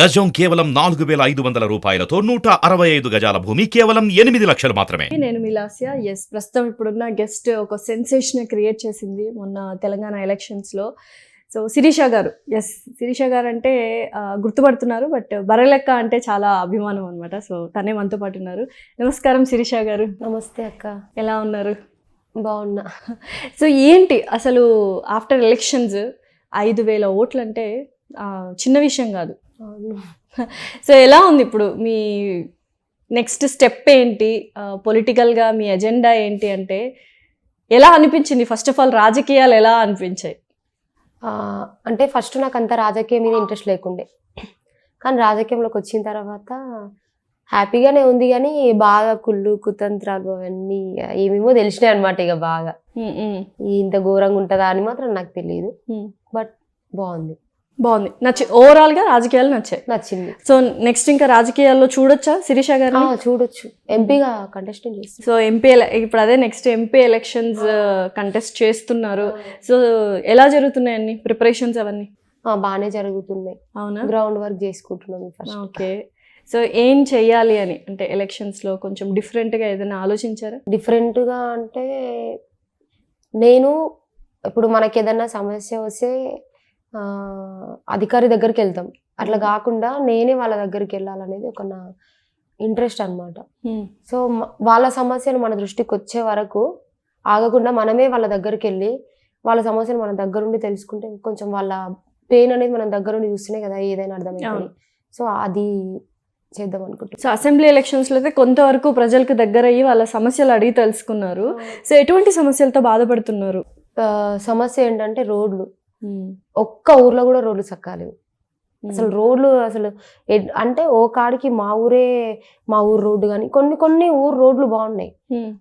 గజం కేవలం నాలుగు వేల ఐదు వందల రూపాయలతో నూట అరవై ఐదు గజాల భూమి కేవలం ఎనిమిది లక్షలు మాత్రమే. నేను మిలాసియా ఎస్ ప్రస్తుతం ఇప్పుడున్న గెస్ట్ ఒక సెన్సేషన్ క్రియేట్ చేసింది మొన్న తెలంగాణ ఎలక్షన్స్లో సో శిరీష గారు ఎస్ శిరీష గారు అంటే గుర్తుపడుతున్నారు బట్ బరలెక్క అంటే చాలా అభిమానం అనమాట సో తనే మనతో పాటు ఉన్నారు. నమస్కారం శిరీష గారు. నమస్తే అక్క. ఎలా ఉన్నారు? బాగున్నా. సో ఏంటి అసలు ఆఫ్టర్ ఎలక్షన్స్ ఐదు వేల ఓట్లు అంటే చిన్న విషయం కాదు. సో ఎలా ఉంది ఇప్పుడు మీ నెక్స్ట్ స్టెప్ ఏంటి? పొలిటికల్గా మీ ఎజెండా ఏంటి అంటే ఎలా అనిపించింది? ఫస్ట్ ఆఫ్ ఆల్ రాజకీయాలు ఎలా అనిపించాయి? అంటే ఫస్ట్ నాకు అంత రాజకీయం మీద ఇంట్రెస్ట్ లేకుండే. కానీ రాజకీయంలోకి వచ్చిన తర్వాత హ్యాపీగానే ఉంది కానీ బాగా కుళ్ళు కుతంత్రాలు అవన్నీ ఏమేమో తెలిసినాయి అనమాట ఇక బాగా. ఇంత ఘోరంగా ఉంటుందా అని మాత్రం నాకు తెలియదు. బట్ బాగుంది. బాగుంది. నచ్చి ఓవరాల్గా రాజకీయాలు నచ్చాయి. నచ్చింది. సో నెక్స్ట్ ఇంకా రాజకీయాల్లో చూడొచ్చా శిరీష గారు చూడొచ్చు. ఎంపీగా కంటెస్టెంట్ చేస్తాను సో ఎంపీ ఇప్పుడు అదే నెక్స్ట్ ఎంపీ ఎలక్షన్స్ కంటెస్ట్ చేస్తున్నారు. సో ఎలా జరుగుతున్నాయి అన్ని ప్రిపరేషన్స్ అవన్నీ? బాగానే జరుగుతున్నాయి. అవునా? గ్రౌండ్ వర్క్ చేసుకుంటున్నాను ఫస్ట్ ఓకే. సో ఏం చెయ్యాలి అని? అంటే ఎలక్షన్స్లో కొంచెం డిఫరెంట్గా ఏదైనా ఆలోచించారా? డిఫరెంట్గా అంటే నేను ఇప్పుడు మనకి ఏదైనా సమస్య వస్తే అధికారి దగ్గరికి వెళ్తాం అట్లా కాకుండా నేనే వాళ్ళ దగ్గరికి వెళ్ళాలనేది ఒక నా ఇంట్రెస్ట్ అన్నమాట. సో వాళ్ళ సమస్యలు మన దృష్టికి వచ్చే వరకు ఆగకుండా మనమే వాళ్ళ దగ్గరికి వెళ్ళి వాళ్ళ సమస్యలు మన దగ్గరుండి తెలుసుకుంటే కొంచెం వాళ్ళ పెయిన్ అనేది మనం దగ్గరుండి చూస్తేనే కదా ఏదైనా అర్థమవుతుంది. సో అది చేద్దాం అనుకుంటున్నాను సో అసెంబ్లీ ఎలక్షన్స్లో అయితే కొంతవరకు ప్రజలకు దగ్గర అయ్యి వాళ్ళ సమస్యలు అడిగి తెలుసుకున్నారు. సో ఎటువంటి సమస్యలతో బాధపడుతున్నారు? సమస్య ఏంటంటే రోడ్లు. ఒక్క ఊర్లో కూడా రోడ్లు చక్కాలేవు అసలు రోడ్లు అసలు అంటే ఓ కాడికి మా ఊరే మా ఊరు రోడ్డు కానీ కొన్ని కొన్ని ఊరు రోడ్లు బాగున్నాయి.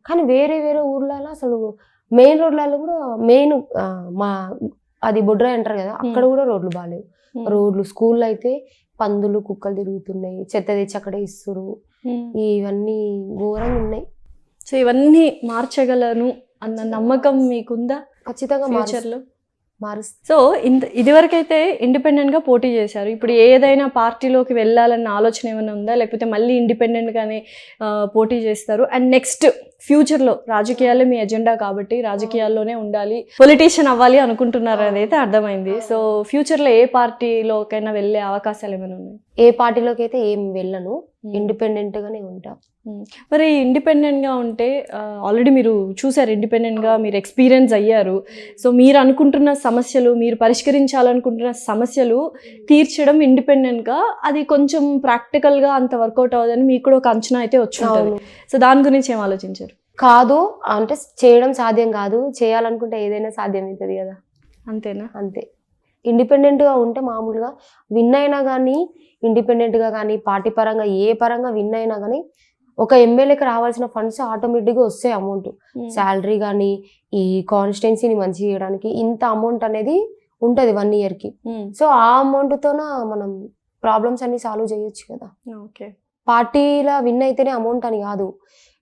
కానీ వేరే వేరే ఊర్లలో అసలు మెయిన్ రోడ్లలో కూడా మెయిన్ మా అది బొడ్రాయి అంటారు కదా అక్కడ కూడా రోడ్లు బాగాలేవు రోడ్లు స్కూల్లో అయితే పందులు కుక్కలు తిరుగుతున్నాయి చెత్త తెచ్చి అక్కడే ఇస్తురు. ఇవన్నీ ఘోరంగా ఉన్నాయి. సో ఇవన్నీ మార్చగలను అన్న నమ్మకం మీకుందా ఖచ్చితంగా ఫ్యూచర్ మారుస్తుంది సో ఇంత ఇదివరకైతే ఇండిపెండెంట్గా పోటీ చేశారు. ఇప్పుడు ఏదైనా పార్టీలోకి వెళ్ళాలన్న ఆలోచన ఏమైనా ఉందా? లేకపోతే మళ్ళీ ఇండిపెండెంట్గానే పోటీ చేస్తారు. అండ్ నెక్స్ట్ ఫ్యూచర్లో రాజకీయాలే మీ ఎజెండా కాబట్టి రాజకీయాల్లోనే ఉండాలి. పొలిటీషియన్ అవ్వాలి అనుకుంటున్నారు అనేది అర్థమైంది. సో ఫ్యూచర్లో ఏ పార్టీలోకైనా వెళ్ళే అవకాశాలు ఏమైనా ఉన్నాయి? ఏ పార్టీలోకి అయితే ఏం వెళ్ళను ఇండిపెండెంట్ గానే ఉంటా. మరి ఇండిపెండెంట్గా ఉంటే ఆల్రెడీ మీరు చూసారు ఇండిపెండెంట్గా మీరు ఎక్స్పీరియన్స్ అయ్యారు. సో మీరు అనుకుంటున్న సమస్యలు మీరు పరిష్కరించాలనుకుంటున్న సమస్యలు తీర్చడం ఇండిపెండెంట్గా అది కొంచెం ప్రాక్టికల్గా అంత వర్కౌట్ అవ్వదని మీకు కూడా ఒక అంచనా అయితే వచ్చి ఉంటుంది. అవును. సో దాని గురించి ఏం ఆలోచించారు? కాదు అంటే చేయడం సాధ్యం కాదు చేయాలనుకుంటే ఏదైనా సాధ్యం అవుతుంది కదా. అంతేనా? అంతే. ఇండిపెండెంట్గా ఉంటే మామూలుగా విన్ అయినా కానీ ఇండిపెండెంట్గా కానీ పార్టీ పరంగా ఏ పరంగా విన్ అయినా కానీ ఒక ఎమ్మెల్యేకి రావాల్సిన ఫండ్స్ ఆటోమేటిక్గా వస్తాయి అమౌంట్. శాలరీ కానీ ఈ కాన్స్టిట్యున్సీని మంచి చేయడానికి ఇంత అమౌంట్ అనేది ఉంటుంది వన్ ఇయర్కి. సో ఆ అమౌంట్తోన మనం ప్రాబ్లమ్స్ అన్ని సాల్వ్ చేయొచ్చు కదా. ఓకే. పార్టీలా విన్ అయితేనే అమౌంట్ అని కాదు.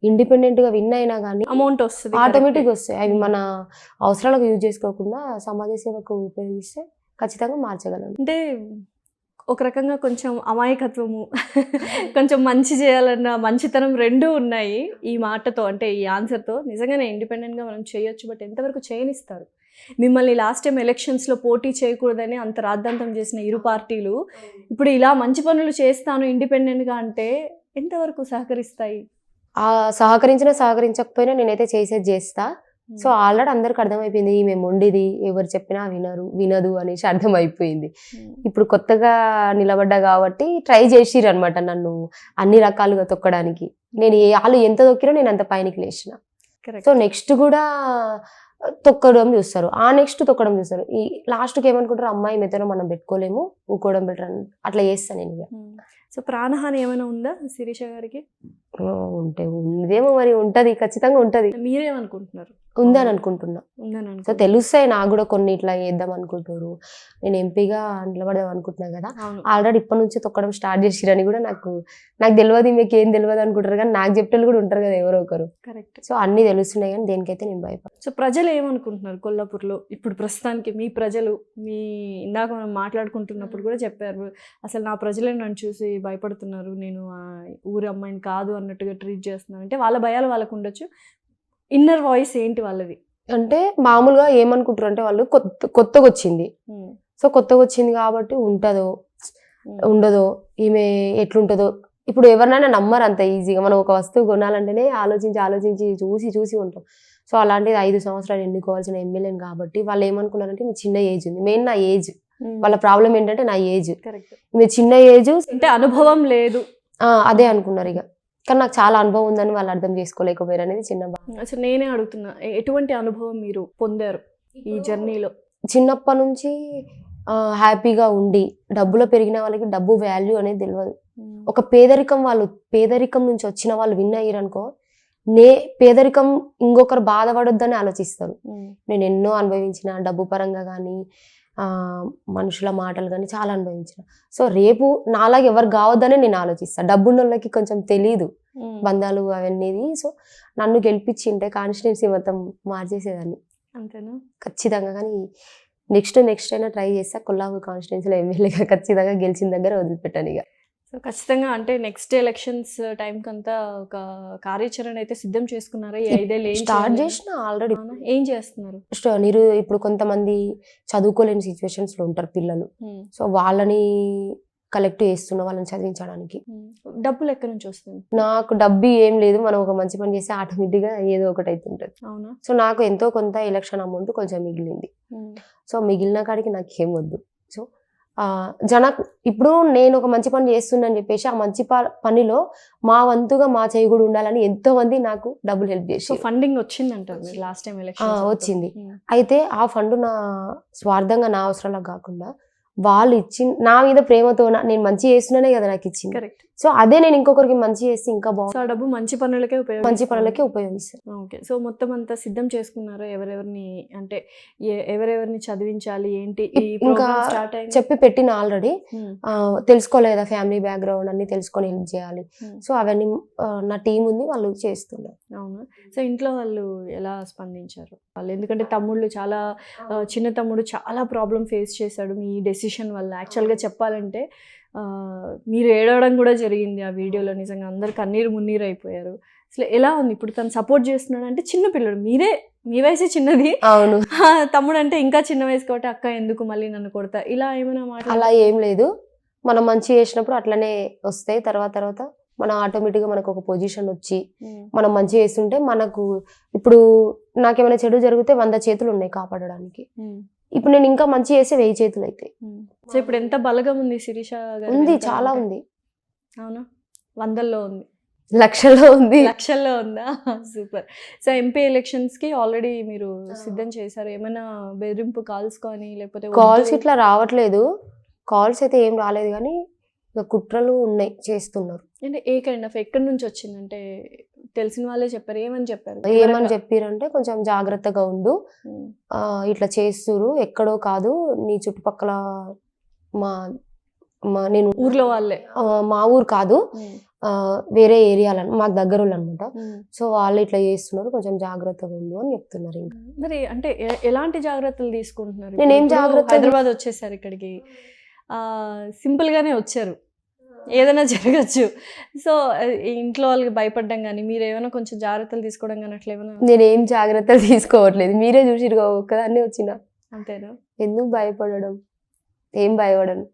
ఇండిపెండెంట్గా విన్ అయినా కానీ అమౌంట్ వస్తుంది ఆటోమేటిక్ వస్తాయి అవి మన అవసరాలకు యూజ్ చేసుకోకుండా సమాజ సేవకు ఉపయోగిస్తే ఖచ్చితంగా మార్చగలం. అంటే ఒక రకంగా కొంచెం అమాయకత్వము కొంచెం మంచి చేయాలన్న మంచితనం రెండూ ఉన్నాయి ఈ మాటతో అంటే ఈ ఆన్సర్తో. నిజంగానే ఇండిపెండెంట్గా మనం చేయొచ్చు బట్ ఎంతవరకు చేయనిస్తారు? మిమ్మల్ని లాస్ట్ టైం ఎలక్షన్స్లో పోటీ చేయకూడదని అంత రాద్ధాంతం చేసిన ఇరు పార్టీలు. ఇప్పుడు ఇలా మంచి పనులు చేస్తాను ఇండిపెండెంట్గా అంటే ఎంతవరకు సహకరిస్తాయి? ఆ సహకరించినా సహకరించకపోయినా నేనైతే చేసేది చేస్తా. సో ఆల్రెడీ అందరికి అర్థమైపోయింది ఈమె మొండిది ఎవరు చెప్పినా వినరు వినదు అనేసి అర్థమైపోయింది. ఇప్పుడు కొత్తగా నిలబడ్డా కాబట్టి ట్రై చేసిర్రు అనమాట నన్ను అన్ని రకాలుగా తొక్కడానికి. నేను ఏ- వాళ్ళు ఎంత తొక్కిరో నేను అంత పైనకి లేచిన. సో నెక్స్ట్ కూడా తొక్కడం చూస్తారు. ఆ నెక్స్ట్ తొక్కడం చూస్తారు. ఈ లాస్ట్కి ఏమనుకుంటారు అమ్మాయి మెతలో మనం పెట్టుకోలేము ఊకోవడం బెటర్ అట్లా చేస్తాను నేను సో ప్రాణహాని ఏమైనా ఉందా శిరీష గారికి? ఉంటే ఉందేమో మరి ఉంటది ఖచ్చితంగా ఉంటది. మీరేమనుకుంటున్నారు? ఉందని అనుకుంటున్నా. ఉందని సో తెలుస్తాయి నాకు కూడా కొన్ని ఇట్లా చేద్దాం అనుకుంటారు నేను ఎంపీగా నిలబడదాం అనుకుంటున్నా కదా. ఆల్రెడీ ఇప్పటి నుంచి తొక్కడం స్టార్ట్ చేసిరని కూడా నాకు నాకు తెలియదు మీకు ఏం తెలియదు అనుకుంటారు కానీ నాకు చెప్పేళ్ళు కూడా ఉంటారు కదా ఎవరో ఒకరు. కరెక్ట్. సో అన్ని తెలుస్తున్నాయి కానీ దేనికైతే నేను భయపడ సో ప్రజలు ఏమనుకుంటున్నారు కొల్లాపూర్లో? ఇప్పుడు ప్రస్తుతానికి మీ ప్రజలు మీ ఇందాక మనం మాట్లాడుకుంటున్నప్పుడు కూడా చెప్పారు అసలు నా ప్రజలే నన్ను చూసి భయపడుతున్నారు నేను ఊరి అమ్మాయిని కాదు అన్నట్టుగా ట్రీట్ చేస్తున్నారు అంటే వాళ్ళ భయాలు వాళ్ళకు ఉండొచ్చు ఇన్నర్ వాయిస్ ఏంటి వాళ్ళది? అంటే మామూలుగా ఏమనుకుంటారు అంటే వాళ్ళు కొత్త కొత్తగా వచ్చింది సో కొత్తగా వచ్చింది కాబట్టి ఉంటుందో ఉండదో ఈమె ఎట్లుంటుందో. ఇప్పుడు ఎవరినైనా నమ్మరు అంత ఈజీగా. మనం ఒక వస్తువు కొనాలంటేనే ఆలోచించి ఆలోచించి చూసి చూసి ఉంటాం. సో అలాంటిది ఐదు సంవత్సరాలు ఎన్నుకోవాల్సిన ఎమ్మెల్యేని కాబట్టి వాళ్ళు ఏమనుకున్నారంటే మీ చిన్న ఏజ్ ఉంది. మెయిన్ నా ఏజ్. వాళ్ళ ప్రాబ్లం ఏంటంటే నా ఏజ్. మీ చిన్న ఏజ్ అంటే అనుభవం లేదు. అదే అనుకున్నారు ఇక కానీ నాకు చాలా అనుభవం ఉందని వాళ్ళు అర్థం చేసుకోలేకపోయారు అనేది చిన్న అసలు నేనే అడుగుతున్నా ఎటువంటి అనుభవం మీరు పొందారు ఈ జర్నీలో? చిన్నప్పటి నుంచి హ్యాపీగా ఉండి డబ్బులో పెరిగిన వాళ్ళకి డబ్బు వాల్యూ అనేది తెలియదు ఒక పేదరికం వాళ్ళు పేదరికం నుంచి వచ్చిన వాళ్ళు విన్ అయ్యారనుకో నే పేదరికం ఇంకొకరు బాధపడొద్దని ఆలోచిస్తారు. నేను ఎన్నో అనుభవించిన డబ్బు పరంగా కానీ మనుషుల మాటలు కానీ చాలా అనుభవించిన. సో రేపు నాలాగా ఎవరు కావద్దని నేను ఆలోచిస్తాను డబ్బున్న వాళ్ళకి కొంచెం తెలీదు బంధాలు అవన్నీ సో నన్ను గెలిపించింటే కాన్స్టిట్యున్సీ మొత్తం మార్చేసేదాన్ని. అంతేనా? ఖచ్చితంగా కానీ నెక్స్ట్ నెక్స్ట్ అయినా ట్రై చేస్తా. కొల్లాపూర్ కాన్స్టిట్యున్సీలో ఎమ్మెల్యేగా ఖచ్చితంగా గెలిచిన దగ్గర వదిలిపెట్టాను ఇక. సో ఖచ్చితంగా అంటే నెక్స్ట్ ఎలక్షన్స్ టైం కంతా ఒక కార్యాచరణ అయితే సిద్ధం చేసుకున్నారా? ఈ ఐదేళ్ళు ఏం స్టార్ట్? చేసిన ఆల్రెడీ? ఏం చేస్తున్నారు? మీరు ఇప్పుడు కొంతమంది చదువుకోలేని situations లో ఉంటారు పిల్లలు. సో వాళ్ళని కలెక్ట్ చేస్తున్నా వాళ్ళని చదివించడానికి. డబ్బులు ఎక్కడి నుంచి వస్తుంది? నాకు డబ్బు ఏం లేదు. మనం ఒక మంచి పని చేస్తే ఆటోమేటిక్గా ఏదో ఒకటి అవుతుంటుంది అవునా? సో నాకు ఎంతో కొంత ఎలక్షన్ అమౌంట్ కొంచెం మిగిలింది. సో మిగిలిన కాడికి నాకు ఏం వద్దు. సో ఆ, జన ఇప్పుడు నేను ఒక మంచి పని చేస్తున్నాను చెప్పేసి ఆ మంచి పనిలో మా వంతుగా మా చేయి కూడా ఉండాలని ఎంతో మంది నాకు డబ్బులు హెల్ప్ చేసి ఫండింగ్ వచ్చిందంటారు లాస్ట్ టైం వచ్చింది. అయితే ఆ ఫండ్ నా స్వార్థంగా నా అవసరాలకు కాకుండా వాళ్ళు ఇచ్చి నా మీద ప్రేమతో నేను మంచి చేస్తున్నానే కదా నాకు ఇచ్చింది. కరెక్ట్. సో అదే నేను ఇంకొకరికి మంచి చేస్తే ఇంకా బాగుంది ఆ డబ్బు మంచి పనులకే ఉపయోగం మంచి పనులకే ఉపయోగిస్తాను ఓకే. సో మొత్తం అంతా సిద్ధం చేసుకున్నారా ఎవరెవరిని అంటే ఎవరెవరిని చదివించాలి ఏంటి? ఇంకా చెప్పి పెట్టిన ఆల్రెడీ తెలుసుకోలేదు ఫ్యామిలీ బ్యాక్గ్రౌండ్ అన్ని తెలుసుకొని హెల్ప్ చేయాలి. సో అవన్నీ నా టీం ఉంది వాళ్ళు చేస్తున్నారు. అవునా? సో ఇంట్లో వాళ్ళు ఎలా స్పందించారు? వాళ్ళు ఎందుకంటే తమ్ముళ్ళు చాలా చిన్న తమ్ముడు చాలా ప్రాబ్లం ఫేస్ చేశాడు మీ డెసిషన్ వల్ల. యాక్చువల్గా చెప్పాలంటే మీరు ఏడవడం కూడా జరిగింది ఆ వీడియోలో నిజంగా. అందరు కన్నీరు మున్నీరు అయిపోయారు. అసలు ఎలా ఉంది? ఇప్పుడు తను సపోర్ట్ చేస్తున్నాడు అంటే చిన్న పిల్లడు. మీరే మీ వయసే చిన్నది. అవును. తమ్ముడు అంటే ఇంకా చిన్న వయసు కాబట్టి అక్క ఎందుకు మళ్ళీ నన్ను కొడతా? ఇలా ఏమైనా మాట అలా ఏం లేదు. మనం మంచి చేసినప్పుడు అట్లనే వస్తాయి. తర్వాత తర్వాత మనం ఆటోమేటిక్గా మనకు ఒక పొజిషన్ వచ్చి మనం మంచి చేస్తుంటే మనకు ఇప్పుడు నాకేమైనా చెడు జరిగితే వంద చేతులు ఉన్నాయి కాపాడడానికి ఇప్పుడు నేను ఇంకా మంచి చేస్తే వెయ్యి చేతులు అవుతాయి సో ఇప్పుడు ఎంత బలగం ఉంది శిరీష ఉంది చాలా? ఉంది. అవునా? వందల్లో ఉంది. లక్షల్లో ఉంది. లక్షల్లో ఉందా? సూపర్. సో ఎంపీ ఎలక్షన్స్కి ఆల్రెడీ మీరు సిద్ధం చేశారు. ఏమైనా బెదిరింపు కాల్స్ కానీ లేకపోతే కాల్స్ ఇట్లా రావట్లేదు. కాల్స్ అయితే ఏం రాలేదు కానీ కుట్రలు ఉన్నాయి చేస్తున్నారు. అంటే ఏ కైండ్ ఆఫ్ ఎక్కడి నుంచి వచ్చిందంటే తెలిసిన వాళ్ళే చెప్పారు. ఏమని చెప్పారు? ఏమని చెప్పిరంటే కొంచెం జాగ్రత్తగా ఉండు. ఇట్లా చేస్తురు ఎక్కడో కాదు నీ చుట్టుపక్కల మా మా నేను ఊర్లో వాళ్ళే. మా ఊరు కాదు. వేరే ఏరియాలో మాకు దగ్గర అనమాట. సో వాళ్ళు ఇట్లా చేస్తున్నారు. కొంచెం జాగ్రత్తగా ఉండు అని చెప్తున్నారు ఇంకా. మరి అంటే ఎలాంటి జాగ్రత్తలు తీసుకుంటున్నారు? నేనేం ఇప్పుడు జాగ్రత్తలు హైదరాబాద్ వచ్చేసారు ఇక్కడికి. ఆ సింపుల్ గానే వచ్చారు. ఏదైనా జరగచ్చు. సో ఇంట్లో వాళ్ళకి భయపడడం కానీ మీరు ఏమైనా కొంచెం జాగ్రత్తలు తీసుకోవడం కానీ అట్లా ఏమైనా? నేనేం జాగ్రత్తలు తీసుకోవట్లేదు. మీరే చూసి ఒక్కదాన్ని వచ్చిన. అంతేనా? ఎందుకు భయపడడం? ఏం భయపడను.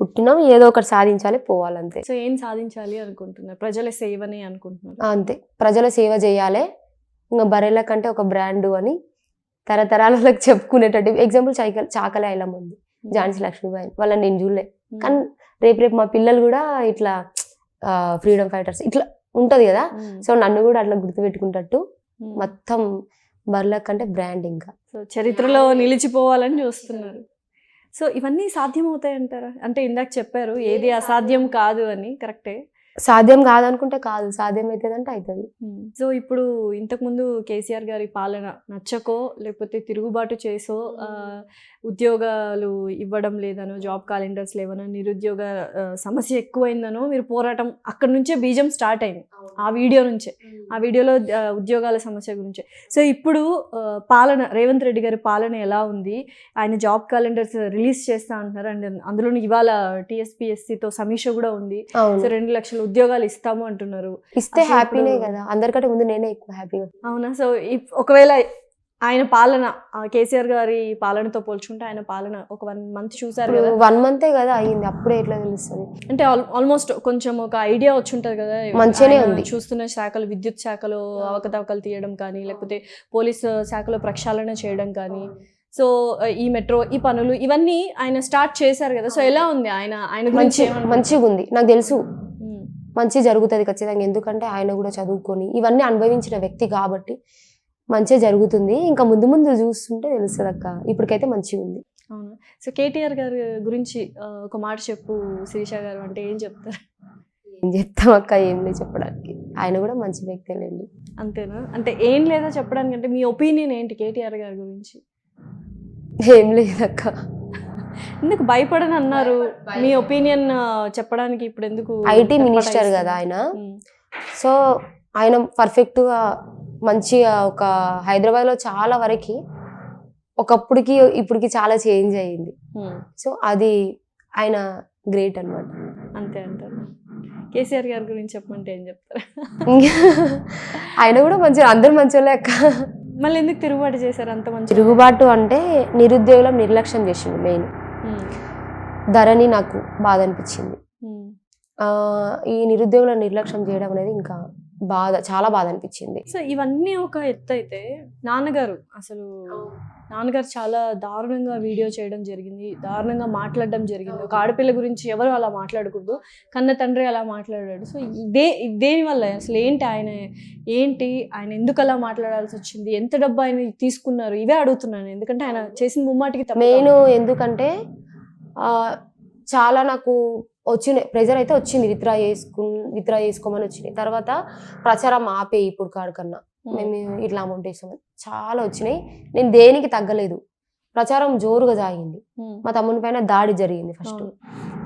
పుట్టినాం ఏదో ఒకటి సాధించాలి పోవాలంతే. సో ఏం సాధించాలి అనుకుంటున్నారు? ప్రజల సేవని అనుకుంటున్నారు? అంతే. ప్రజల సేవ చేయాలి. ఇంకా బర్రెల కంటే ఒక బ్రాండ్ అని తరతరాలకు చెప్పుకునేటట్టు. ఎగ్జాంపుల్ చాకల చాకలి ఐలమ్మ ఉంది. ఝాన్సీ లక్ష్మీబాయి. వాళ్ళని నేను చూడలే. కానీ రేపు రేపు మా పిల్లలు కూడా ఇట్లా ఫ్రీడమ్ ఫైటర్స్ ఇట్లా ఉంటది కదా. సో నన్ను కూడా అట్లా గుర్తుపెట్టుకుంటట్టు మొత్తం బర్రెల కంటే బ్రాండ్ ఇంకా. సో చరిత్రలో నిలిచిపోవాలని చూస్తున్నారు. సో ఇవన్నీ సాధ్యం అవుతాయి అంటారా అంటే ఇందాక చెప్పారు ఏది అసాధ్యం కాదు అని కరెక్టే? సాధ్యం కాదనుకుంటే కాదు సాధ్యం అవుతుందంటే అవుతుంది సో ఇప్పుడు ఇంతకుముందు కేసీఆర్ గారి పాలన నచ్చకో లేకపోతే తిరుగుబాటు చేసో ఉద్యోగాలు ఇవ్వడం లేదనో జాబ్ క్యాలెండర్స్ లేవనో నిరుద్యోగ సమస్య ఎక్కువైందనో మీరు పోరాటం అక్కడ నుంచే బీజం స్టార్ట్ అయింది. ఆ వీడియో నుంచే. ఆ వీడియోలో ఉద్యోగాల సమస్య గురించి. సో ఇప్పుడు పాలన రేవంత్ రెడ్డి గారి పాలన ఎలా ఉంది? ఆయన జాబ్ క్యాలెండర్స్ రిలీజ్ చేస్తా అంటున్నారు. అండ్ అందులో ఇవాళ టీఎస్పీఎస్సితో సమీక్ష కూడా ఉంది. సో రెండు లక్షల ఉద్యోగాలు ఇస్తాము అంటున్నారు. ఇస్తే హ్యాపీనే కదా. అందరికంటే ముందు నేనే ఎక్కువ హ్యాపీగా అవునా? సో ఒకవేళ ఆయన పాలన కేసీఆర్ గారి పాలనతో పోల్చుకుంటే ఆయన పాలన ఒక వన్ మంత్ చూసారు కదా. వన్ మంతే కదా అయ్యింది. అప్పుడే ఎట్లా తెలుస్తుంది? అంటే ఆల్మోస్ట్ కొంచెం ఒక ఐడియా వచ్చి ఉంటది కదా. మంచిగానే ఉంది. చూస్తున్న శాఖలు విద్యుత్ శాఖలో అవకతవకలు తీయడం కానీ లేకపోతే పోలీస్ శాఖలో ప్రక్షాళన చేయడం కానీ సో ఈ మెట్రో ఈ పనులు ఇవన్నీ ఆయన స్టార్ట్ చేశారు కదా. సో ఎలా ఉంది ఆయన ఆయన గురించి? మంచిగా ఉంది నాకు తెలుసు. మంచి జరుగుతుంది ఖచ్చితంగా. ఎందుకంటే ఆయన కూడా చదువుకొని ఇవన్నీ అనుభవించిన వ్యక్తి కాబట్టి మంచిగా జరుగుతుంది. ఇంకా ముందు ముందు చూస్తుంటే తెలుస్తుంది అక్క. ఇప్పటికైతే మంచిగా ఉంది. అవును. సో కేటీఆర్ గారి గురించి ఒక మాట చెప్పు శిరీష గారు అంటే ఏం చెప్తారు? ఏం చెప్తాం అక్క? ఏం లేదు చెప్పడానికి. ఆయన కూడా మంచి వ్యక్తి లేండి. అంతేనా? అంటే ఏం లేదా చెప్పడానికి అంటే మీ ఒపీనియన్ ఏంటి కేటీఆర్ గారి గురించి? ఏం లేదు అక్క. ఎందుకు భయపడని అన్నారు? మీ ఒపీనియన్ చెప్పడానికి ఇప్పుడు ఎందుకు ఐటీ మినిస్టర్ కదా ఆయన. సో ఆయన పర్ఫెక్ట్గా మంచిగా ఒక హైదరాబాద్లో చాలా వరకు ఒకప్పుడుకి ఇప్పటికి చాలా చేంజ్ అయ్యింది సో అది ఆయన గ్రేట్ అన్నమాట. అంతే అంటారు. కేసీఆర్ గారి గురించి చెప్పమంటే ఏం చెప్తారు? ఆయన కూడా మంచిగా అందరు మంచోళ్ళే అక్క. మళ్ళీ ఎందుకు తిరుగుబాటు చేశారు అంత మంచి తిరుగుబాటు అంటే నిరుద్యోగులం నిర్లక్ష్యం చేసిండు మెయిన్. ధరని నాకు బాధ అనిపించింది. ఈ నిరుద్యోగుల నిర్లక్ష్యం చేయడం అనేది ఇంకా బాధ చాలా బాధ అనిపించింది. సో ఇవన్నీ ఒక ఎత్తు అయితే నాన్నగారు అసలు నాన్నగారు చాలా దారుణంగా వీడియో చేయడం జరిగింది దారుణంగా మాట్లాడడం జరిగింది. ఒక ఆడపిల్ల గురించి ఎవరు అలా మాట్లాడకూడదు కన్న తండ్రి అలా మాట్లాడాడు. సో ఇదే దేని వల్ల అసలు ఏంటి ఆయన ఏంటి ఆయన ఎందుకు అలా మాట్లాడాల్సి వచ్చింది? ఎంత డబ్బు ఆయన తీసుకున్నారు? ఇవే అడుగుతున్నాను ఎందుకంటే ఆయన చేసిన ముమ్మాటికి మెయిన్ ఎందుకంటే చాలా నాకు వచ్చినాయి ప్రెజర్ అయితే వచ్చింది. విత్డ్రా చేసుకు విత్డ్రా చేసుకోమని వచ్చినాయి. తర్వాత ప్రచారం ఆపే ఇప్పుడు కాడికన్నా. మేము ఇట్లా అమౌంట్ వేసామని చాలా వచ్చినాయి. నేను దేనికి తగ్గలేదు. ప్రచారం జోరుగా సాగింది. ఉమ్, మా తమ్ముని పైన దాడి జరిగింది ఫస్ట్.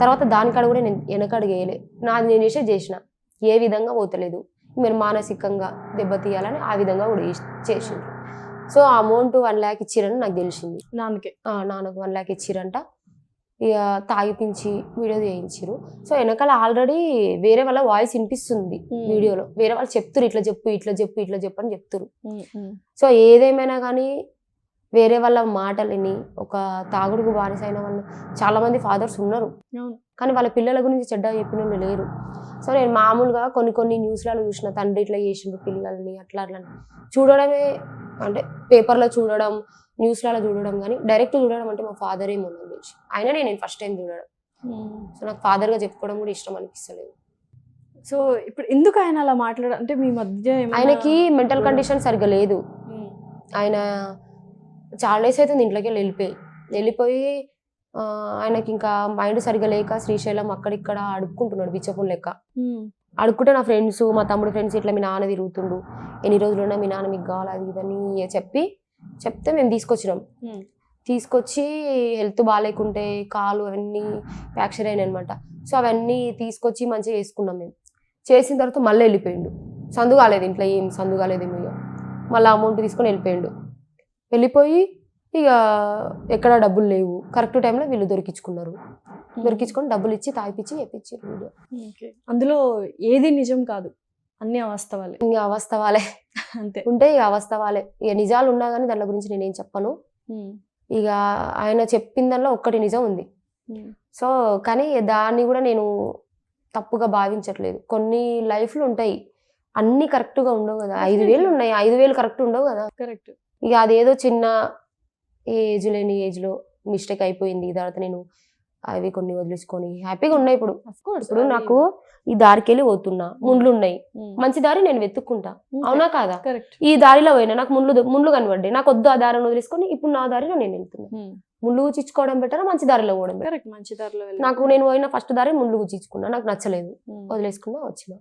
తర్వాత దానికాడ కూడా నేను వెనకడుగు వేయలే. నాది నేను చేసే చేసిన. ఏ విధంగా పోతలేదు. మీరు మానసికంగా దెబ్బతీయాలని ఆ విధంగా కూడా చేసి- చేసిండ్రు. సో ఆ అమౌంట్ వన్ ల్యాక్ ఇచ్చిరని నాకు తెలిసింది. నాన్నకే. నాన్నకు వన్ ల్యాక్ ఇచ్చిరంట. ఇక తాగిపించి వీడియో చేయించారు సో వెనకాల ఆల్రెడీ వేరే వాళ్ళ వాయిస్ వినిపిస్తుంది. వీడియోలో. వేరే వాళ్ళు చెప్తురు ఇట్లా చెప్పు ఇట్లా చెప్పు ఇట్లా చెప్పు అని చెప్తురు సో ఏదేమైనా కానీ వేరే వాళ్ళ మాటలని ఒక తాగుడుకు బానిసైన వాళ్ళు చాలా మంది ఫాదర్స్ ఉన్నారు. కానీ వాళ్ళ పిల్లల గురించి చెడ్డ చెప్పిన వాళ్ళు లేరు. సో నేను మామూలుగా కొన్ని కొన్ని న్యూస్లలో చూసిన తండ్రి ఇట్లా చేసిండు పిల్లల్ని అట్లా అట్లా. చూడడమే అంటే పేపర్లో చూడడం న్యూస్లలో చూడడం కానీ డైరెక్ట్ చూడడం అంటే మా ఫాదర్ ఏమో తెలిసి అయినా నేను ఫస్ట్ టైం చూడడం. ఉమ్. సో నాకు father గా చెప్పుకోవడం కూడా ఇష్టం అనిపిస్తలేదు. సో ఇప్పుడు ఎందుకు ఆయన అలా మాట్లాడ అంటే మీ మధ్య ఆయనకి మెంటల్ కండిషన్ సరిగ్గా లేదు. ఉమ్, ఆయన చాలా డేస్ అవుతుంది ఇంట్లోకి వెళ్ళి వెళ్ళిపోయి. వెళ్ళిపోయి ఆయనకి ఇంకా మైండ్ సరిగ్గా లేక శ్రీశైలం అక్కడిక్కడ అడుక్కుంటున్నాడు బిచ్చపున్ లెక్క. అడుక్కుంటే నా ఫ్రెండ్స్ మా తమ్ముడు ఫ్రెండ్స్ ఇట్లా మీ నాన్న తిరుగుతుండు. ఎన్ని రోజులు ఉన్నా మీ నాన్న మీకు కావాలి అది ఇదని చెప్పి చెప్తే మేము తీసుకొచ్చినాం. తీసుకొచ్చి హెల్త్ బాగాలేకుంటే కాలు అవన్నీ ఫ్రాక్చర్ అయినాయి అనమాట సో అవన్నీ తీసుకొచ్చి మంచిగా చేసుకున్నాం మేము. చేసిన తర్వాత మళ్ళీ వెళ్ళిపోయిండు. సందు కాలేదు ఇంట్లో ఏం సందు కాలేదు ఇక మళ్ళీ అమౌంట్ తీసుకొని వెళ్ళిపోయిండు. వెళ్ళిపోయి ఇక ఎక్కడ డబ్బులు లేవు. కరెక్ట్ టైంలో వీళ్ళు దొరికించుకున్నారు. దొరికించుకొని డబ్బులు ఇచ్చి తాగిపించి చెప్పించారు వీడియో. అందులో ఏది నిజం కాదు. అన్ని అవాస్తవాలే ఇంకా అవస్థవాలే. అంతే. ఉంటే ఇక అవస్థవాలే. ఇక నిజాలు ఉన్నా కానీ దాని గురించి నేనేం చెప్పను. ఇక ఆయన చెప్పిన దానిలో ఒక్కటి నిజం ఉంది. సో కానీ దాన్ని కూడా నేను తప్పుగా భావించట్లేదు. కొన్ని లైఫ్లు ఉంటాయి. అన్ని కరెక్ట్గా ఉండవు కదా. ఐదు వేలు ఉన్నాయి ఐదు వేలు కరెక్ట్ ఉండవు కదా. కరెక్ట్. ఇక అదేదో చిన్న ఏజ్ లేని ఏజ్లో మిస్టేక్ అయిపోయింది. తర్వాత నేను అవి కొన్ని వదిలేసుకొని హ్యాపీగా ఉన్నాయి ఇప్పుడు. ఇప్పుడు నాకు ఈ దారికి వెళ్ళి పోతున్నా ముండ్లు ఉన్నాయి మంచి దారి నేను వెతుక్కుంటా. అవునా కాదా? ఈ దారిలో పోయినా నాకు ముండ్లు ముండ్లు కనబడ్డాయి. నాకు వద్దు ఆ దారిని వదిలేసుకొని ఇప్పుడు నా దారిలో నేను వెళ్తున్నా. ముళ్ళు గుచ్చించుకోవడం బెటర్ మంచి దారిలో పోవడం బెటర్ మంచి దారిలో నాకు నేను పోయిన ఫస్ట్ దారి ముళ్ళు గుచ్చించుకున్నా. నాకు నచ్చలేదు. వదిలేసుకున్నా వచ్చిన.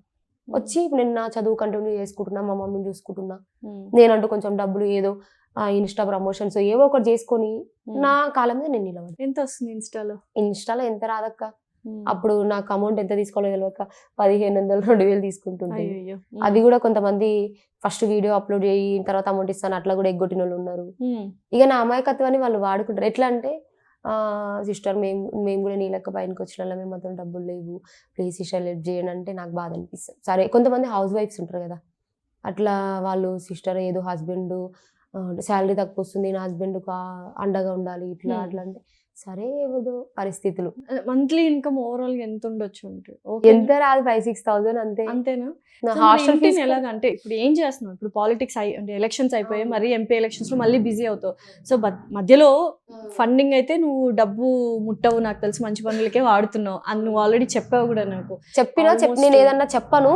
వచ్చి నేను నా చదువు కంటిన్యూ చేసుకుంటున్నా మా మమ్మీని చూసుకుంటున్నా. నేనంటూ కొంచెం డబ్బులు ఏదో ఇన్స్టా ప్రమోషన్స్ ఏవో ఒకటి చేసుకొని నా కాలం మీద నేను నిలబడి ఎంత వస్తుంది ఇన్స్టాలో ఇన్స్టాలో ఎంత రాదక్క? అప్పుడు నాకు అమౌంట్ ఎంత తీసుకోవాలో తెలియక పదిహేను వందలు రెండు వేలు తీసుకుంటుంటే అయ్యో అది కూడా కొంతమంది ఫస్ట్ వీడియో అప్లోడ్ చేయి తర్వాత అమౌంట్ ఇస్తాను అట్లా కూడా ఎగ్గొట్టిన వాళ్ళు ఉన్నారు ఇక నా అమాయకత్వాన్ని వాళ్ళు వాడుకుంటారు. ఎట్లా అంటే సిస్టర్ మేము మేము కూడా నీ లెక్క బయటకు వచ్చిన వాళ్ళం, మేము మాత్రం డబ్బులు లేవు. ప్లీజ్ సిస్టర్ హెల్ప్ చేయండి అంటే నాకు బాధ అనిపిస్తుంది. సరే కొంతమంది హౌస్ వైఫ్స్ ఉంటారు కదా. అట్లా వాళ్ళు సిస్టర్ ఏదో హస్బెండ్ శాలరీ తక్కువ వస్తుంది నా హస్బెండ్ అండగా ఉండాలి ఇట్లా. అట్లా అంటే సరే ఏదో పరిస్థితులు. మంత్లీ ఇన్కమ్ ఓవరాల్గా ఎంత ఉండొచ్చు అంటే ఎంత రాదు ఫైవ్ సిక్స్ థౌసండ్ అంతే. అంతేనా? హాస్టల్ ఫీజు ఎలాగ అంటే ఇప్పుడు ఏం చేస్తున్నావు? ఇప్పుడు పాలిటిక్స్ అయి అంటే ఎలక్షన్స్ అయిపోయాయి అవును. మరి ఎంపీ ఎలక్షన్స్లో మళ్ళీ బిజీ అవుతావు. సో మధ్యలో ఫండింగ్ అయితే నువ్వు డబ్బు ముట్టవు నాకు తెలిసి మంచి పనులకే వాడుతున్నావు అని నువ్వు ఆల్రెడీ చెప్పావు కూడా నాకు. చెప్పినా నేను ఏదన్నా చెప్పను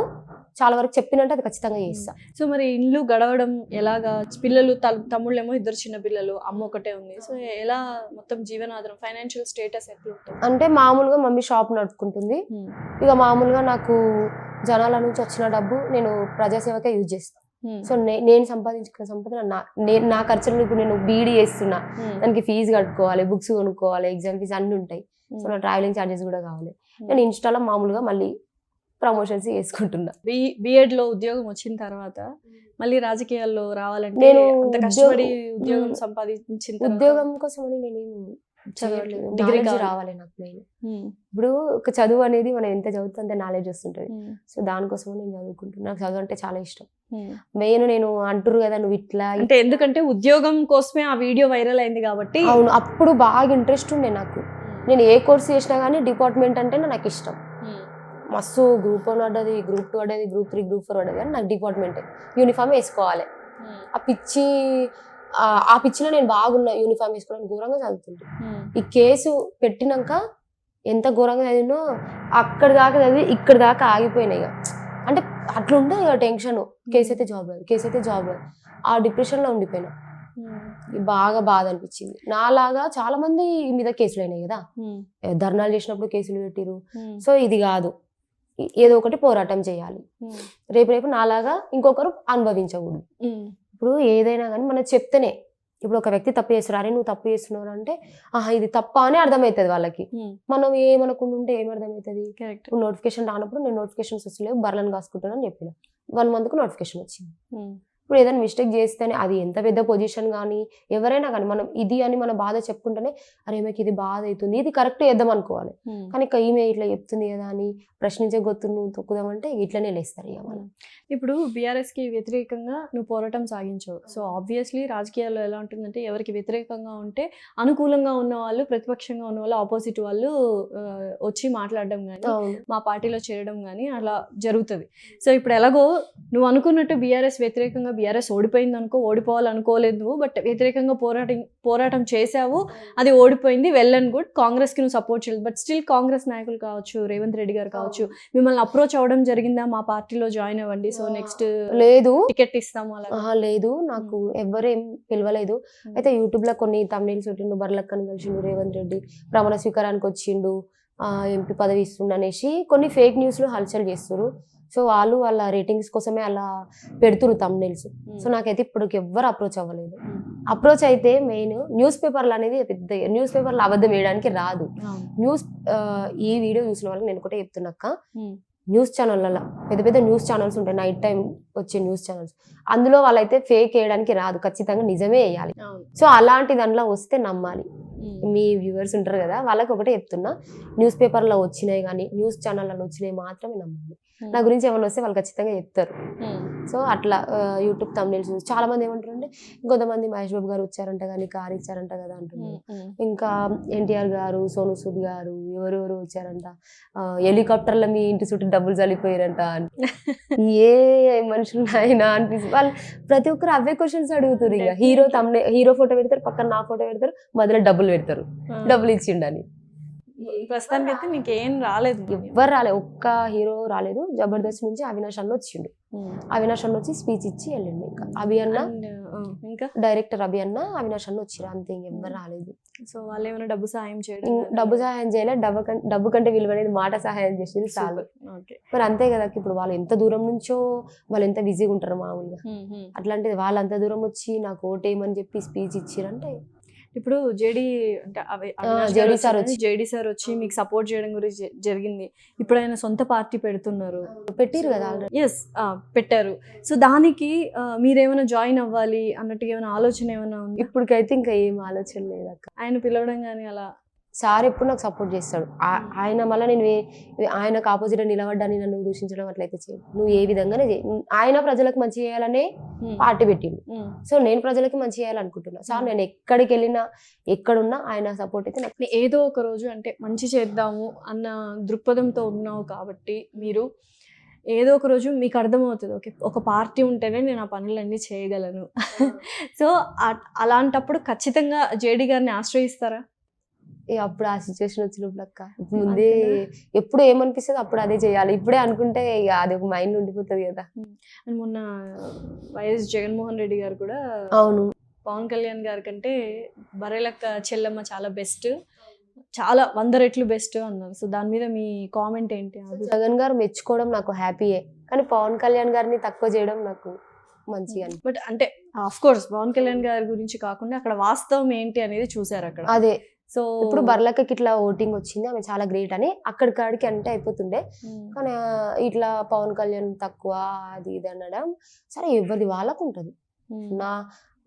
చాలా వరకు చెప్పినంటే అది ఖచ్చితంగా చేస్తా. సో మరి ఇల్లు గడవడం ఎలాగా? పిల్లలు తమ్ముళ్ళేమో ఇద్దరు చిన్న పిల్లలు అమ్మ ఒకటే ఉంది. సో ఎలా మొత్తం జీవనాధారం ఫైనాన్షియల్ స్టేటస్ ఎట్లా ఉంటుంది? అంటే మామూలుగా మమ్మీ షాప్ నడుపుకుంటుంది. ఇక మామూలుగా నాకు జనాల నుంచి వచ్చిన డబ్బు నేను ప్రజాసేవకే యూజ్ చేస్తాను. సో నేను సంపాదించుకున్న సంపద నా నేను నా ఖర్చులు ఇప్పుడు నేను బీడీ చేస్తున్నా. దానికి ఫీజు కట్టుకోవాలి బుక్స్ కొనుక్కోవాలి ఎగ్జామ్ ఫీజు అన్ని ఉంటాయి. సో నా ట్రావెలింగ్ ఛార్జెస్ కూడా కావాలి. నేను ఇన్స్టాలో మామూలుగా మళ్ళీ ప్రమోషన్స్ చేసుకుంటున్నా బిఎడ్లో ఉద్యోగం వచ్చిన తర్వాత మళ్ళీ రాజకీయాల్లో రావాలంటే నేను అంత కష్టపడి ఉద్యోగం. సంపాదించిన ఉద్యోగం కోసమని నేనేం చదవట్లేదు డిగ్రీ. రావాలి నాకు మ్మ్. ఇప్పుడు ఒక చదువు అనేది మనం ఎంత చదువుతుంటే అంత నాలెడ్జ్ వస్తుంటుంది. సో దానికోసం నేను చదువుకుంటున్నా నాకు చదువు అంటే చాలా ఇష్టం. మెయిన్ నేను అంటురు కదా నువ్వు ఇట్లా అంటే ఎందుకంటే ఉద్యోగం కోసమే ఆ వీడియో వైరల్ అయింది కాబట్టి అవును అప్పుడు బాగా ఇంట్రెస్ట్ ఉండే నాకు నేను ఏ కోర్స్ చేసినా కానీ డిపార్ట్మెంట్ అంటేనే నాకు ఇష్టం. మస్తు గ్రూప్ వన్ పడ్డది గ్రూప్ టూ పడ్డది గ్రూప్ త్రీ గ్రూప్ ఫోర్ పడ్డది. కానీ నాకు డిపార్ట్మెంట్ యూనిఫామ్ వేసుకోవాలి. మ్మ్. ఆ పిచ్చి ఆ- పిచ్చిలో నేను బాగున్నా యూనిఫామ్ వేసుకోవడానికి ఘోరంగా చదువుతుంటే. మ్మ్. ఈ కేసు పెట్టినాక ఎంత ఘోరంగా చదివినో అక్కడి దాకా చదివి ఇక్కడి దాకా ఆగిపోయినాయి ఇక. అంటే అట్లుండే ఇక టెన్షన్. కేసు అయితే జాబ్ రాదు కేసు అయితే జాబ్ రాదు ఆ డిప్రెషన్లో ఉండిపోయినా. ఇది బాగా బాధ అనిపించింది. నాలాగా చాలా మంది మీద కేసులు అయినాయి కదా. ధర్నాలు చేసినప్పుడు కేసులు పెట్టిరు. సో ఇది కాదు. ఏదో ఒకటి పోరాటం చేయాలి. రేపు రేపు నాలాగా ఇంకొకరు అనుభవించకూడదు. ఇప్పుడు ఏదైనా కానీ మనం చెప్తేనే ఇప్పుడు ఒక వ్యక్తి తప్పు చేస్తున్నారు అరే నువ్వు తప్పు చేస్తున్నావు అంటే ఆహా ఇది తప్ప అని అర్థమవుతుంది వాళ్ళకి. మనం ఏమనకుండా ఉంటే ఏం అర్థమవుతుంది కరెక్ట్ ఇప్పుడు నోటిఫికేషన్ రానప్పుడు నేను నోటిఫికేషన్స్ వస్తలేవు బర్లను కాసుకుంటానని చెప్పిన వన్ మంత్కు నోటిఫికేషన్ వచ్చింది. ఇప్పుడు ఏదైనా మిస్టేక్ చేస్తేనే అది ఎంత పెద్ద పొజిషన్ కానీ ఎవరైనా కానీ మనం ఇది అని మన బాధ చెప్పుకుంటేనే అరే ఈమెకి ఇది బాధ అవుతుంది ఇది కరెక్ట్ చేద్దాం అనుకోవాలి. కానీ ఇక ఈమె ఇట్లా చెప్తుంది కదా అని ప్రశ్నించే గొత్తు నువ్వు తొక్కుదామంటే ఇట్లనే లేస్తారు ఇక మనం. ఇప్పుడు బీఆర్ఎస్కి వ్యతిరేకంగా నువ్వు పోరాటం సాగించావు. సో ఆబ్వియస్లీ రాజకీయాల్లో ఎలా ఉంటుందంటే ఎవరికి వ్యతిరేకంగా ఉంటే అనుకూలంగా ఉన్న వాళ్ళు ప్రతిపక్షంగా ఉన్న వాళ్ళు ఆపోజిట్ వాళ్ళు వచ్చి మాట్లాడడం కానీ మా పార్టీలో చేరడం కానీ అలా జరుగుతుంది. సో ఇప్పుడు ఎలాగో నువ్వు అనుకున్నట్టు బీఆర్ఎస్ వ్యతిరేకంగా బీఆర్ఎస్ ఓడిపోయింది అనుకో ఓడిపోవాలనుకోలేదు బట్ వ్యతిరేకంగా పోరాటం పోరాటం చేసావు అది ఓడిపోయింది వెల్ అండ్ గుడ్. కాంగ్రెస్కి నువ్వు సపోర్ట్ చేయలేదు బట్ స్టిల్ కాంగ్రెస్ నాయకులు కావచ్చు రేవంత్ రెడ్డి గారు కావచ్చు మిమ్మల్ని అప్రోచ్ అవ్వడం జరిగిందా? మా పార్టీలో జాయిన్ అవ్వండి. సో నెక్స్ట్ లేదు. టికెట్ ఇస్తాము అలా లేదు. నాకు ఎవ్వరేం పిలవలేదు. అయితే యూట్యూబ్లో కొన్ని తమిళస్ పెట్టిండు బర్లక్కని కలిసిండు రేవంత్ రెడ్డి ప్రమాణ స్వీకారానికి వచ్చిండు ఎంపీ పదవి ఇస్తుండు అనేసి కొన్ని ఫేక్ న్యూస్లు హల్చల్ చేస్తారు సో వాళ్ళు వాళ్ళ రేటింగ్స్ కోసమే అలా పెడుతురు తమిళస్ సో నాకైతే ఇప్పటికి ఎవ్వరు అప్రోచ్ అవ్వలేదు. అప్రోచ్ అయితే మెయిన్ న్యూస్ పేపర్లు అనేది పెద్ద న్యూస్ పేపర్లు అబద్ధం వేయడానికి రాదు. న్యూస్ ఈ వీడియో చూసిన వాళ్ళకి నేను ఒకటే చెప్తున్నాక న్యూస్ ఛానళ్ళ పెద్ద పెద్ద న్యూస్ ఛానల్స్ ఉంటాయి నైట్ టైం వచ్చే న్యూస్ ఛానల్స్ అందులో వాళ్ళైతే ఫేక్ వేయడానికి రాదు ఖచ్చితంగా నిజమే వేయాలి. సో అలాంటి దాంట్లో వస్తే నమ్మాలి. మీ వ్యూవర్స్ ఉంటారు కదా వాళ్ళకి ఒకటే చెప్తున్నా. న్యూస్ పేపర్లో వచ్చినాయి కానీ న్యూస్ ఛానళ్ళలో వచ్చినాయి మాత్రమే నమ్మాలి. నా గురించి ఏమైనా వస్తే వాళ్ళు ఖచ్చితంగా చెప్తారు. సో అట్లా యూట్యూబ్ తమిళ చూసి చాలా మంది ఏమంటారు అంటే ఇంకొంతమంది మహేష్ బాబు గారు వచ్చారంట కానీ కార్ ఇచ్చారంట కదా అంటున్నారు ఇంకా ఎన్టీఆర్ గారు సోను సూద్ గారు ఎవరెవరు వచ్చారంట. హెలికాప్టర్లో మీ ఇంటి చుట్టూ డబ్బులు చల్లిపోయారంట ఏ మనుషులు ఆయన అనిపిస్తుంది. వాళ్ళు ప్రతి ఒక్కరు అవే క్వశ్చన్స్ అడుగుతారు ఇక. హీరో తమ్నే హీరో ఫోటో పెడతారు పక్కన నా ఫోటో పెడతారు మధ్యలో డబ్బులు పెడతారు. డబ్బులు ఇచ్చిండని. ప్రస్తుతానికి అయితే మీకు ఏం రాలేదు ఎవ్వరు రాలేదు ఒక్క హీరో రాలేదు. జబర్దస్త్ నుంచి అవినాష్ అన్న వచ్చిండు. అవినాష్ అన్న వచ్చి స్పీచ్ ఇచ్చి వెళ్ళిండు ఇంకా. అభి అన్న ఇంకా? డైరెక్టర్ అభి అన్న అవినాష్ అన్న వచ్చిరు అంతే ఇంకెవ్వరు రాలేదు. సో వాళ్ళు ఏమైనా డబ్బు సాయం చేయడం డబ్బు సహాయం చేయలేదు డబ్బు కంటే డబ్బు కంటే విలువైనది మాట సహాయం చేసేది చాలు. మరి అంతే కదా ఇప్పుడు వాళ్ళు ఎంత దూరం నుంచో వాళ్ళు ఎంత బిజీగా ఉంటారు మామూలుగా. అట్లాంటిది వాళ్ళు అంత దూరం వచ్చి నాకు ఓటేయమని చెప్పి స్పీచ్ ఇచ్చిరంటే ఇప్పుడు జేడి అంటే JD sir వచ్చి- జేడి సార్ వచ్చి మీకు సపోర్ట్ చేయడం గురించి జరిగింది. ఇప్పుడు ఆయన సొంత పార్టీ పెడుతున్నారు. పెట్టిరు కదా ఆల్రెడీ. ఎస్ పెట్టారు. సో దానికి మీరేమైనా జాయిన్ అవ్వాలి అన్నట్టుగా ఏమైనా ఆలోచన ఏమైనా ఉంది? ఇప్పటికైతే ఇంకా ఏం ఆలోచన లేదు ఆయన పిలవడం కానీ అలా సార్ ఎప్పుడు నాకు సపోర్ట్ చేస్తాడు. ఆయన మళ్ళీ నేను ఆయనకు ఆపోజిట్ నిలబడ్డాని నన్ను దూషించడం అట్లయితే చేయడు నువ్వు ఏ విధంగానే చేయి. ఆయన ప్రజలకు మంచి చేయాలనే పార్టీ పెట్టిండు. ఉమ్. సో నేను ప్రజలకి మంచి చేయాలనుకుంటున్నా. సార్ నేను ఎక్కడికి వెళ్ళినా ఎక్కడున్నా ఆయన సపోర్ట్ అయితే నాకు ఏదో ఒక రోజు అంటే మంచి చేద్దాము అన్న దృక్పథంతో ఉన్నావు కాబట్టి మీరు ఏదో ఒక రోజు మీకు అర్థమవుతుంది. ఓకే ఒక పార్టీ ఉంటేనే నేను ఆ పనులన్నీ చేయగలను. సో అలాంటప్పుడు ఖచ్చితంగా జేడి గారిని ఆశ్రయిస్తారా? ఇక అప్పుడు ఆ సిచ్యువేషన్ వచ్చినప్పుడు అక్క. ముందే? ఎప్పుడు ఏమనిపిస్తుంది అప్పుడు అదే చేయాలి. ఇప్పుడే అనుకుంటే ఇక అది ఒక మైండ్ ఉండిపోతుంది కదా. మొన్న వైఎస్ జగన్మోహన్ రెడ్డి గారు కూడా అవును. పవన్ కళ్యాణ్ గారి కంటే బరెలక్క చెల్లమ్మ చాలా బెస్ట్ చాలా వంద రెట్లు బెస్ట్ అన్నారు. సో దాని మీద మీ కామెంట్ ఏంటి? జగన్ గారు మెచ్చుకోవడం నాకు హ్యాపీయే కానీ పవన్ కళ్యాణ్ గారిని తక్కువ చేయడం నాకు మంచిగా బట్ అంటే ఆఫ్ కోర్స్ పవన్ కళ్యాణ్ గారి గురించి కాకుండా అక్కడ వాస్తవం ఏంటి అనేది చూసారు అక్కడ. అదే. సో ఇప్పుడు బర్లక్కకి ఇట్లా ఓటింగ్ వచ్చింది ఆమె చాలా గ్రేట్ అని అక్కడికాడికి అంటే అయిపోతుండే. కానీ ఇట్లా పవన్ కళ్యాణ్ తక్కువ అది ఇది అనడం సరే ఎవరిది వాళ్ళకు ఉంటుంది. నా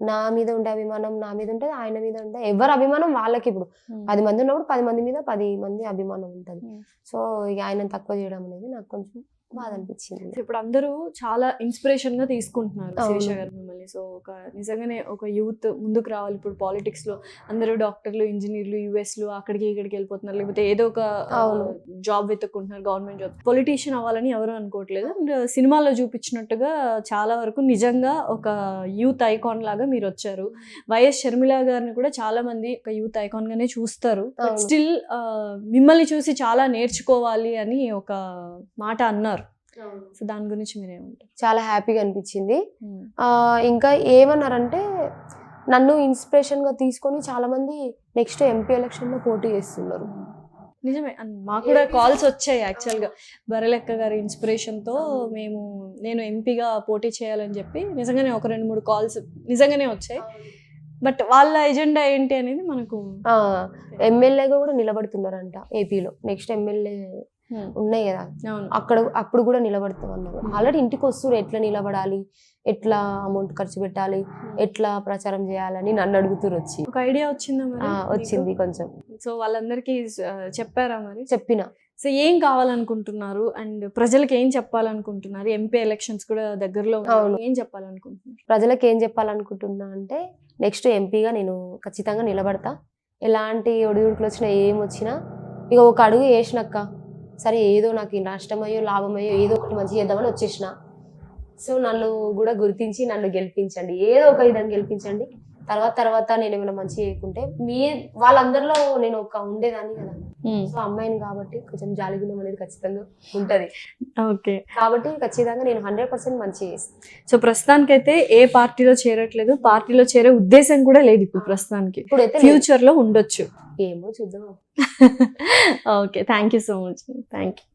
నా మీద ఉండే అభిమానం నా మీద ఉంటుంది ఆయన మీద ఉంటే ఎవరి అభిమానం వాళ్ళకి ఇప్పుడు. పది మంది ఉన్నప్పుడు పది మంది మీద పది మంది అభిమానం ఉంటుంది. సో ఇక ఆయన తక్కువ చేయడం అనేది నాకు కొంచెం బాధ అనిపించింది ఇప్పుడు అందరూ చాలా ఇన్స్పిరేషన్గా తీసుకుంటున్నారు. శిరీష గారు మిమ్మల్ని. సో ఒక నిజంగానే ఒక యూత్ ముందుకు రావాలి ఇప్పుడు పాలిటిక్స్లో అందరూ డాక్టర్లు ఇంజనీర్లు యుఎస్లో అక్కడికి ఇక్కడికి వెళ్ళిపోతున్నారు. లేకపోతే ఏదో ఒక. జాబ్ వెతుక్కుంటున్నారు గవర్నమెంట్ జాబ్. పొలిటీషియన్ అవ్వాలని ఎవరు అనుకోవట్లేదు. అండ్ సినిమాలో చూపించినట్టుగా చాలా వరకు నిజంగా ఒక యూత్ ఐకాన్ లాగా మీరు వచ్చారు. వైఎస్ షర్మిల గారిని కూడా చాలా మంది ఒక యూత్ ఐకాన్ గానే చూస్తారు. స్టిల్ మిమ్మల్ని చూసి చాలా నేర్చుకోవాలి అని ఒక మాట అన్నారు. సో దాని గురించి మీరేమంటారు? చాలా హ్యాపీగా అనిపించింది. ఆ, ఇంకా ఏమన్నారంటే నన్ను ఇన్స్పిరేషన్గా తీసుకొని చాలా మంది నెక్స్ట్ ఎంపీ ఎలక్షన్లో పోటీ చేస్తున్నారు. నిజమే. మాకు కూడా కాల్స్ వచ్చాయి యాక్చువల్గా. బరలెక్క గారి ఇన్స్పిరేషన్తో మేము నేను ఎంపీగా పోటీ చేయాలని చెప్పి నిజంగానే ఒక రెండు మూడు కాల్స్ నిజంగానే వచ్చాయి. బట్ వాళ్ళ ఎజెండా ఏంటి అనేది మనకు ఎమ్మెల్యేగా కూడా నిలబడుతున్నారంట ఏపీలో. Next MLA. ఉన్నాయి కదా. అక్కడ అప్పుడు కూడా నిలబడతామన్నారు ఆల్రెడీ ఇంటికి వస్తారు ఎట్లా నిలబడాలి ఎట్లా అమౌంట్ ఖర్చు పెట్టాలి ఎట్లా ప్రచారం చేయాలని నన్ను అడుగుతారు వచ్చి. ఒక ఐడియా వచ్చిందా వచ్చింది కొంచెం. సో వాళ్ళందరికీ చెప్పారా మరి? చెప్పిన. సో ఏం కావాలనుకుంటున్నారు? అండ్ ప్రజలకు ఏం చెప్పాలనుకుంటున్నారు? ఎంపీ ఎలక్షన్స్ కూడా దగ్గరలో. ఏం చెప్పాలనుకుంటున్నారు? ప్రజలకు ఏం చెప్పాలనుకుంటున్నా అంటే నెక్స్ట్ ఎంపీగా నేను ఖచ్చితంగా నిలబడతా. ఎలాంటి ఒడిదుడుకులు వచ్చినా ఏం వచ్చినా ఇక ఒక అడుగు వేసినక్క. సరే ఏదో నాకు నష్టమయ్యో లాభమయ్యో ఏదో ఒకటి మంచి చేద్దామని వచ్చేసిన. సో నన్ను కూడా గుర్తించి నన్ను గెలిపించండి. ఏదో ఒక విధంగా గెలిపించండి. తర్వాత తర్వాత నేను ఏమైనా మంచి చేయకుంటే మీ వాళ్ళందరిలో నేను ఒక ఉండేదాన్ని కదా. సో అమ్మాయిని కాబట్టి కొంచెం జాలిగుణం అనేది ఖచ్చితంగా ఉంటది. ఓకే. కాబట్టి ఖచ్చితంగా నేను హండ్రెడ్ పర్సెంట్ మంచి చేస్తాను సో ప్రస్తుతానికైతే ఏ పార్టీలో చేరట్లేదు. పార్టీలో చేరే ఉద్దేశం కూడా లేదు ఇప్పుడు ప్రస్తుతానికి. ఇప్పుడైతే. ఫ్యూచర్లో ఉండొచ్చు. ఏమో చూద్దాం. Okay. Thank you so much. Thank you